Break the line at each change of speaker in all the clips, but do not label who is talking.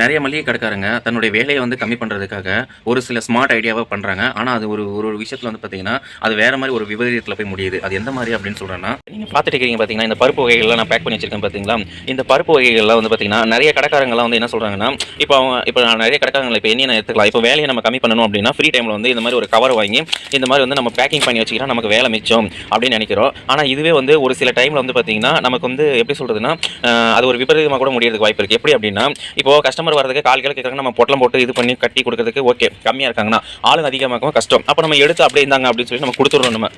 நிறைய மளிகை கடைக்காரங்க தன்னுடைய வேலையை வந்து கம்மி பண்ணுறதுக்காக ஒரு சில ஸ்மார்ட் ஐடியாவாக பண்ணுறாங்க ஆனால் அது ஒரு ஒரு விஷயத்தில் வந்து பார்த்தீங்கன்னா அது வேறு மாதிரி ஒரு விபரீதத்தில் போய் முடியுது. அது எந்த மாதிரி அப்படின்னு சொல்கிறேன்னா நீங்கள் பார்த்துட்டு இருக்கீங்க பார்த்தீங்கன்னா இந்த பருப்பு வகைகள்லாம் நான் பேக் பண்ணி வச்சிருக்கேன் பார்த்தீங்களா இந்த பருப்பு வகைகள்லாம் வந்து பார்த்தீங்கன்னா நிறைய கடைக்காரங்களாம் வந்து என்ன சொல்கிறாங்கன்னா இப்போ அவங்க இப்போ நான் நிறைய கடைக்காரங்களை இப்போ என்ன எடுத்துக்கலாம். இப்போ வேலையை நம்ம கம்மி பண்ணணும் அப்படின்னா ஃப்ரீ டைமில் வந்து இந்த மாதிரி ஒரு கவர் வாங்கி இந்த மாதிரி வந்து நம்ம பேக்கிங் பண்ணி வச்சுக்கிட்டா நமக்கு வேலை மிச்சம் அப்படின்னு நினைக்கிறோம். ஆனால் இதுவே வந்து ஒரு சில டைமில் வந்து பார்த்தீங்கன்னா நமக்கு வந்து எப்படி சொல்கிறதுனா அது ஒரு விபரீதமாக கூட முடியறதுக்கு வாய்ப்பு இருக்குது எப்படி அப்படின்னா இப்போ கஸ்டமர் வரதுக்கு கால் கிலோ கேட்குறாங்க நம்ம பொட்டலம் போட்டு இது பண்ணி கட்டி கொடுக்கறதுக்கு ஓகே கம்மியாக இருக்காங்கன்னா ஆளுங்க அதிகமாகவும் கஷ்டம். அப்போ நம்ம எடுத்து அப்படியே இருந்தாங்க அப்படின்னு சொல்லி நம்ம கொடுத்துட்றோம் நம்ம.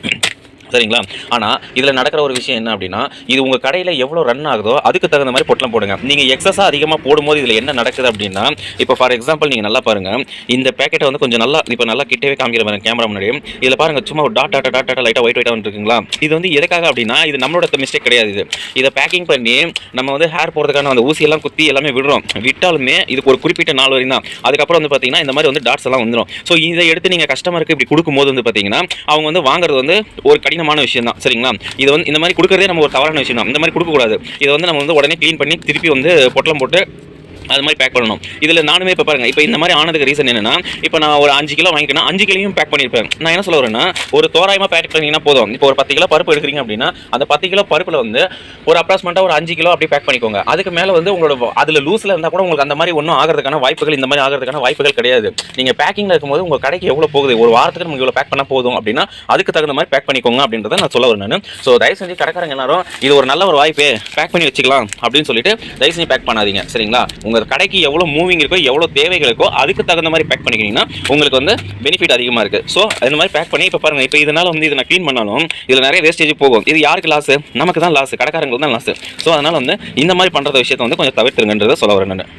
சரிங்களா? ஆனால் இதில் நடக்கிற ஒரு விஷயம் என்ன அப்படின்னா இது உங்கள் கடையில் எவ்வளோ ரன் ஆகுதோ அதுக்கு தகுந்த மாதிரி பொட்டலம் போடுங்க. நீங்கள் எக்ஸஸாக அதிகமாக போடும்போது இதில் என்ன நடக்குது அப்படின்னா இப்போ ஃபார் எக்ஸாம்பிள் நீங்கள் நல்லா பாருங்கள் இந்த பேக்கெட்டை வந்து கொஞ்சம் நல்லா இப்போ நல்லா கிட்டவே காமிக்கிற பாருங்க கேமரா முன்னாடி இதில் பாருங்கள் சும்மா ஒரு டாட் டாட் டாட் டாட்டா லைட்டாக ஒயிட் ஒயிட்டாக இருக்குங்களா இது வந்து எதுக்காக அப்படின்னா இது நம்மளோட மிஸ்டேக் கிடையாது இது. இதை பேக்கிங் பண்ணி நம்ம வந்து ஹேர் போகிறதுக்கான அந்த ஊசியெல்லாம் குத்தி எல்லாமே விடுறோம். விட்டாலுமே இதுக்கு ஒரு குறிப்பிட்ட நாள் வரையும் தான். அதுக்கப்புறம் வந்து பார்த்தீங்கன்னா இந்த மாதிரி வந்து டாட்ஸ் எல்லாம் வந்துடும் ஸோ இதை எடுத்து நீங்கள் கஸ்டமருக்கு இப்படி கொடுக்கும்போது வந்து பார்த்தீங்கன்னா அவங்க வந்து வாங்குறது வந்து ஒரு கடினமான விஷயம் தான் சரிங்களா? இது வந்து இந்த மாதிரி கொடுக்குறதே நம்ம ஒரு தவறான விஷயம் தான் இந்த மாதிரி கொடுக்கக்கூடாது. இதை வந்து நம்ம வந்து உடனே க்ளீன் பண்ணி திருப்பி வந்து பொட்டலம் போட்டு அது மாதிரி பேக் பண்ணணும். இதில் நானுமே இப்போ பாருங்கள் இப்போ இந்த மாதிரி ஆனதுக்கு ரீசன் என்னென்னா இப்போ நான் ஒரு அஞ்சு கிலோ வாங்கிக்கணும் அஞ்சு கிலோயும் பேக் பண்ணியிருப்பேன் நான் என்ன சொல்ல வரேன்னா ஒரு தோராயமாக பேக் பண்ணிங்கன்னா போதும். இப்போ ஒரு பத்து கிலோ பருப்பு எடுக்கிறீங்க அப்படின்னா அந்த பத்து கிலோ பருப்பில் வந்து ஒரு அப்ராக்சிமேட்டாக ஒரு அஞ்சு கிலோ அப்படியே பேக் பண்ணிக்கோங்க. அதுக்கு மேலே வந்து உங்களோட அதில் லூஸில் இருந்தால் கூட உங்களுக்கு அந்த மாதிரி ஒன்றும் ஆகிறதுக்கான வாய்ப்புகள் இந்த மாதிரி ஆகிறதுக்கான வாய்ப்புகள் கிடையாது. நீங்கள் பேக்கிங்கில் இருக்கும்போது உங்கள் கடைக்கு எவ்வளோ போகுது? ஒரு வாரத்துக்கு நமக்கு இவ்வளோ பேக் பண்ணால் போதும் அப்படின்னா அதுக்கு தகுந்த மாதிரி பேக் பண்ணிக்கோங்க அப்படின்றத நான் சொல்ல வரேன் நான். ஸோ தயவு செஞ்சு கடைக்காரங்க எல்லாரும் இது ஒரு நல்ல ஒரு வாய்ப்பு. பேக் பண்ணி வச்சுக்கலாம் அப்படின்னு சொல்லிட்டு தயவு செஞ்சு பேக் பண்ணாதீங்க. சரிங்களா? உங்கள் கடைக்கு எவ்வளோ மூவிங் இருக்கோ எவ்வளோ தேவைகள் இருக்கோ அதுக்கு தகுந்த மாதிரி பேக் பண்ணிக்கிங்கன்னா உங்களுக்கு வந்து பெனிஃபிட் அதிகமாக இருக்குது ஸோ இந்த மாதிரி பேக் பண்ணி இப்போ பாருங்கள் இப்போ இதனால் வந்து இதை நான் க்ளீன் பண்ணாலும் இதில் நிறைய வேஸ்டேஜ் போகும். இது யாருக்கு லாஸ் நமக்கு தான் லாஸ் கடைக்காரங்களுக்கு தான் லாஸ் ஸோ அதனால் வந்து இந்த மாதிரி பண்ணுற விஷயத்தை வந்து கொஞ்சம் தவிர்த்துருங்கன்றதை சொல்ல வரேன் நான்.